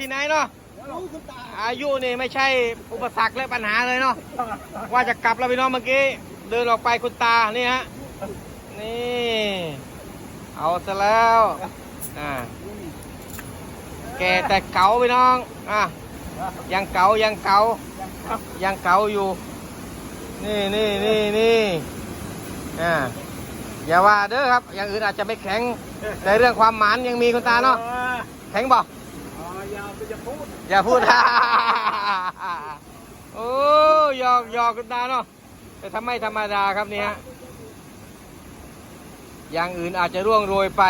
ที่ไหนเนาะอายุนี่ไม่ใช่อุปสรรคและปัญหาเลยเนาะว่าจะกลับแล้วพี่น้องเมื่อกี้เดินออกไปคุณตานี่ฮะนี่เอาซะแล้วอ่าแกแต่เก๋าพี่น้องอะยังเก๋ายังเก๋ายังเก๋าอยู่ นี่นี่นี่นี่อ่าอย่าว่าเด้อครับอย่างอื่นอาจจะไม่แข็งแต่เรื่องความหมานยังมีคุณตาเนาะแข็งบอก อ๋ออย่าไปจะพูด อย่าพูด โอ้ยอกยอกคุณตาเนาะแต่ทำไม่ธรรมดาครับเนี่ยอย่างอื่นอาจจะร่วงโรยไป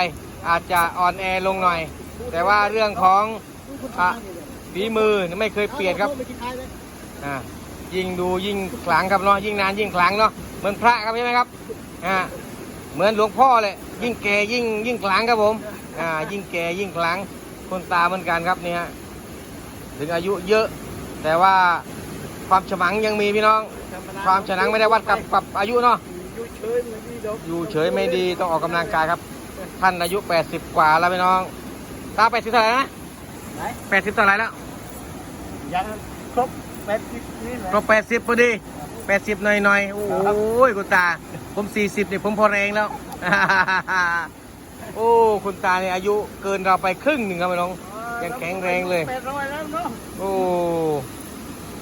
อาจจะอ่อนแอลงหน่อย แต่ว่าเรื่องของฝีมือไม่เคยเปลี่ยนครับอ่ายิ่งดูยิ่งขลังครับเนาะยิ่งนานยิ่งขลังเนาะเหมือนพระครับใช่ไหมครับอ่าเหมือนหลวงพ่อเลยยิ่งแก่ยิ่งยิ่งขลังครับผมอ่ายิ่งแก่ยิ่งขลังคนตาเหมือนกันครับเนี่ย ถึงอายุเยอะ แต่ว่าความฉมังยังมีพี่น้อง ความฉมังไม่ได้วัดกับกับอายุเนาะอยู่เฉยเหมือนที่เดิมอยู่เฉยไม่ดีต้องออกกำลังกายครับ ท่านอายุ 80 กว่าแล้วพี่น้องตา80เท่าไหร่นะไหน80เท่าไหร่แล้วยังครบแปดสิบนี่แหละก็80พอดี80หน่อยหน่อยๆโอ้ยคุณตา ผม40นี่ผมพอแรงแล้ว โอ้ คุณตาเนี่ยอายุเกินเราไปครึ่งหนึ่งครับพี่น้อง ยังแข็งแรงเลย แปดร้อยแล้วเนาะโอ้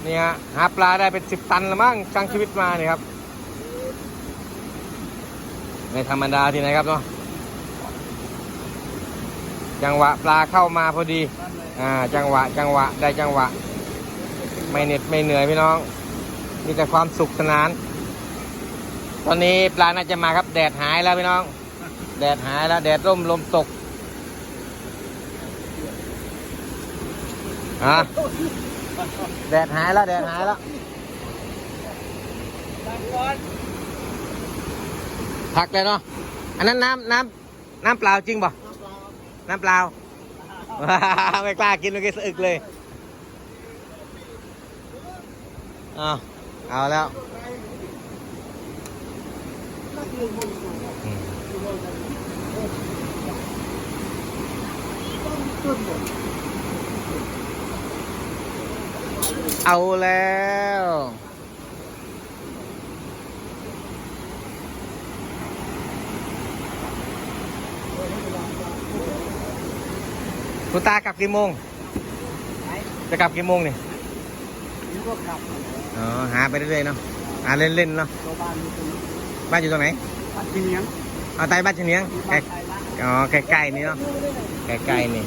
เนี่ยหาปลาได้เป็นสิบตันละมั้งช่างชีวิตมาเนี่ยครับไม่ธรรมดาที่ไหนครับเนาะจังหวะปลาเข้ามาพอดี อ่า จังหวะ จังหวะ ได้จังหวะ ไม่เหน็ดไม่เหนื่อยพี่น้อง มีแต่ความสุขสนาน ตอนนี้ปลาน่าจะมาครับ แดดหายแล้วพี่น้อง แดดหายแล้ว แดดร่มลมตก อะแดดหายแล้วแดดหายแล้วบางวันพักเลยเนาะอันนั้นน้ำน้ำน้ำเปล่าจริงป่ะน้ำเปล่าไม่กล้ากินเมื่อกี้สะอึกเลยเอาเอาแล้วอม เอาแล้ว คุณตากลับกี่โมง จะกลับกี่โมงเนี่ยนี่ก็ขับอ๋อหาไปเรื่อยๆเนาะหาเล่นๆเนาะตัวบ้านมีตรงนี้บ้านอยู่ตรงไหนบ้านที่เลี้ยงเอาใต้บ้านเฉนียงมีใกล้บ้านไทยบ้านอ๋อใกล้ๆนี่เนาะใกล้ๆนี่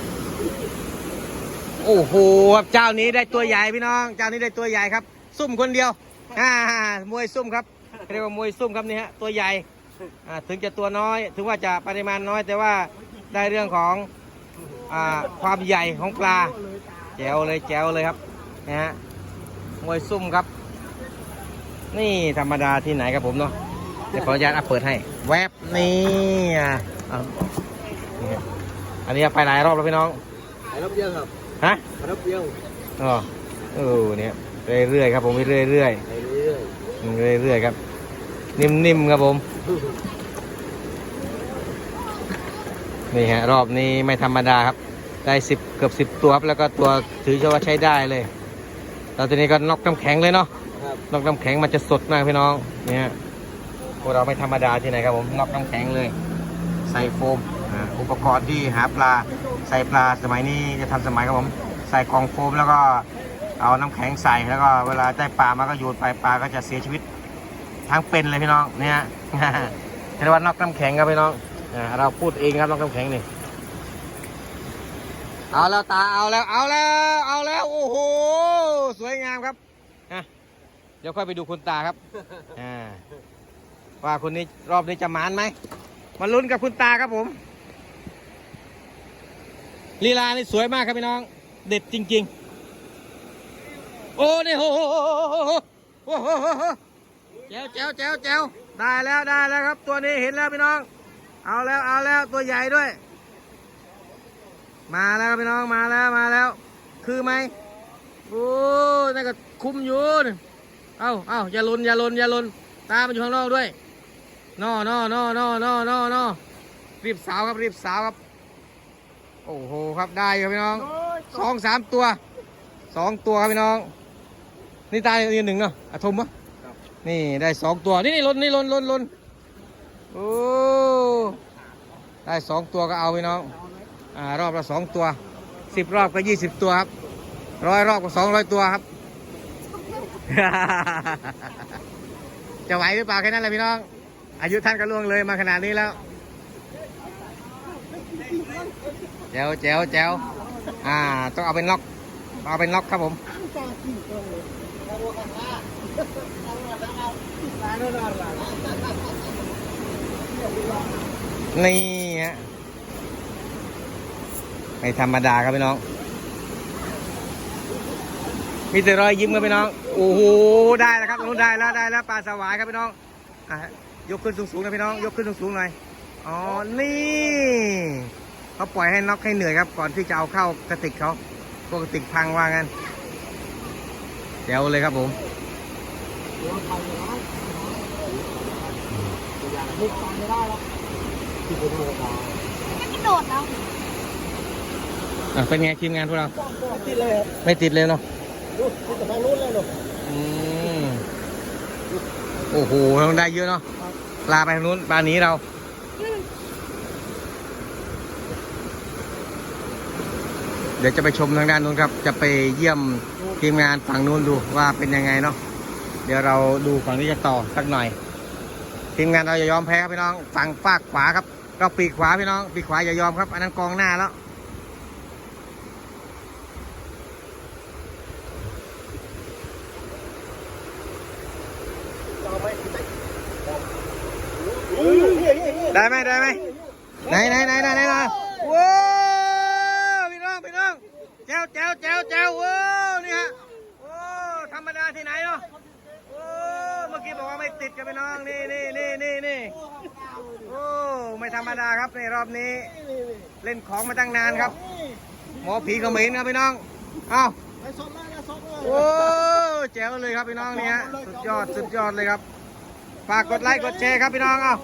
โอ้โหครับเจ้านี้ได้ตัวใหญ่พี่น้อง เจ้านี้ได้ตัวใหญ่ครับ ซุ่มคนเดียวอ่ามวยซุ่มครับเรียกว่ามวยซุ่มครับนี่ฮะตัวใหญ่อ่าถึงจะตัวน้อย ถึงว่าจะปริมาณน้อยแต่ว่าได้เรื่องของอ่าความใหญ่ของปลาแจวเลยแจวเลยครับนะฮะมวยซุ่มครับ นี่ธรรมดาที่ไหนครับผมเนาะเดี๋ยวขออนุญาตอัพเปิดให้ แวบนี่อะเอานี่ครับอันนี้ไปหลายรอบแล้วพี่น้องไอ้รับเดียวครับ ฮะไอ้รับเดียวอ๋อเออเนี่ยเรื่อยๆครับผมเรื่อยๆเรื่อยไปเรื่อยๆเรื่อยๆครับ นิ่มๆครับผม นี่ฮะรอบนี้ไม่ธรรมดาครับ ได้สิบเกือบสิบตัวครับแล้วก็ตัวถือว่าใช้ได้เลยแล้วทีนี้ก็นอกน้ำแข็งเลยเนาะครับนอกน้ำแข็งมันจะสดมากพี่น้องเนี่ยพวกเราไม่ธรรมดาที่ไหนครับผมนอกน้ำแข็งเลยใส่โฟมอุปกรณ์ที่หาปลาใส่ปลาสมัยนี้จะทันสมัยครับผมใส่กล่องโฟมแล้วก็เอาน้ำแข็งใส่แล้วก็เวลาได้ปลามาก็โยนไปปลาก็จะเสียชีวิตทั้งเป็นเลยพี่น้องเนี่ยเรียกว่านอกน้ำแข็งครับพี่น้องเราพูดเองครับนอกน้ำแข็งนี่เอาแล้วตาเอาแล้วเอาแล้วเอาแล้วโอ้โหสวยงามครับเดี๋ยวค่อยไปดูคุณตาครับอ่าว่าคนนี้รอบนี้จะมานไหม มาลุ้นกับคุณตาครับผม ลีลานี่สวยมากครับพี่น้อง เด็ดจริง ๆ โอ้นี่โอ้โหโอ้โหโอ้โหโอ้โหแจ๋วแจ๋วแจ๋วแจ๋วได้แล้วได้แล้วครับ ตัวนี้เห็นแล้วพี่น้อง เอาแล้วเอาแล้วตัวใหญ่ด้วย มาแล้วครับพี่น้องมาแล้วมาแล้ว คือไหมโอ้นั่นก็คุมอยู่นี่เอ้าเอ้าอย่าหลนอย่าหลนอย่าหลนตามมันอยู่ข้างนอกด้วย นอนอนอนอนอนอนอรีบสาวครับรีบสาวครับ โอ้โหครับได้ครับพี่น้องโอ้ยสองสามตัวสองตัวครับพี่น้อง นี่ตายอีกหนึ่งเนาะอะทมปะนี่ได้สองตัวนี่นี่ลนนี่ลนลนลนโอ้ได้สองตัวก็เอาพี่น้องอ่ารอบละสองตัวสิบรอบก็ยี่สิบตัวครับร้อยรอบก็สองร้อยตัวครับ จะไหวหรือเปล่าแค่นั้นแหละพี่น้อง อายุท่านก็ล่วงเลยมาขนาดนี้แล้วแจ๋วแจ๋วแจ๋วอ่า ต้องเอาเป็นล็อกต้องเอาเป็นล็อกครับผมนี่ฮะไม่ธรรมดาครับพี่น้อง มีแต่รอยยิ้มครับพี่น้อง โอ้โห ได้แล้วครับนู้นได้แล้วได้แล้วปลาสวายครับพี่น้องอะ ยกขึ้นสูงๆนะพี่น้อง ยกขึ้นสูงๆหน่อย อ๋อ นี่เขาปล่อยให้น็อกให้เหนื่อยครับ ก่อนที่จะเอาเข้ากระติกเขาพวกกระติกพังว่างั้นเดี๋ยวเลยครับผมกระโดดแล้วอะเป็นไงทีมงานพวกเราติดเลยไม่ติดเลยเนาะดูแต่ทางนู้นเลยลูกอืมโอ้โหเราได้เยอะเนาะปลาไปทางนู้นปลาหนีเราเดี๋ยวจะไปชมทางด้านนู้นครับ จะไปเยี่ยมทีมงานฝั่งนู้นดูว่าเป็นยังไงเนาะ เดี๋ยวเราดูฝั่งนี้จะต่อสักหน่อย ทีมงานเราอย่ายอมแพ้ครับพี่น้อง ฝั่งฝากขวาครับ เราปีกขวาพี่น้อง ปีกขวาอย่ายอมครับ อันนั้นกองหน้าแล้ว ได้ไหมได้ไหมไหนไหนไหนไหนไหนมาว้าวพี่น้องพี่น้องแจวแจวแจวแจวว้าวนี่ฮะโอ้ธรรมดาที่ไหนเนาะโอ้เมื่อกี้บอกว่าไม่ติดกันพี่น้องนี่นี่นี่นี่นี่โอ้ไม่ธรรมดาครับในรอบนี้ เล่นของมาตั้งนานครับ หมอผีเขมิ้นครับพี่น้องเอ้าโอ้แจ๋วเลยครับพี่น้องเนี่ยสุดยอดสุดยอดเลยครับฝากกดไลค์กดแชร์ครับพี่น้องเอ้า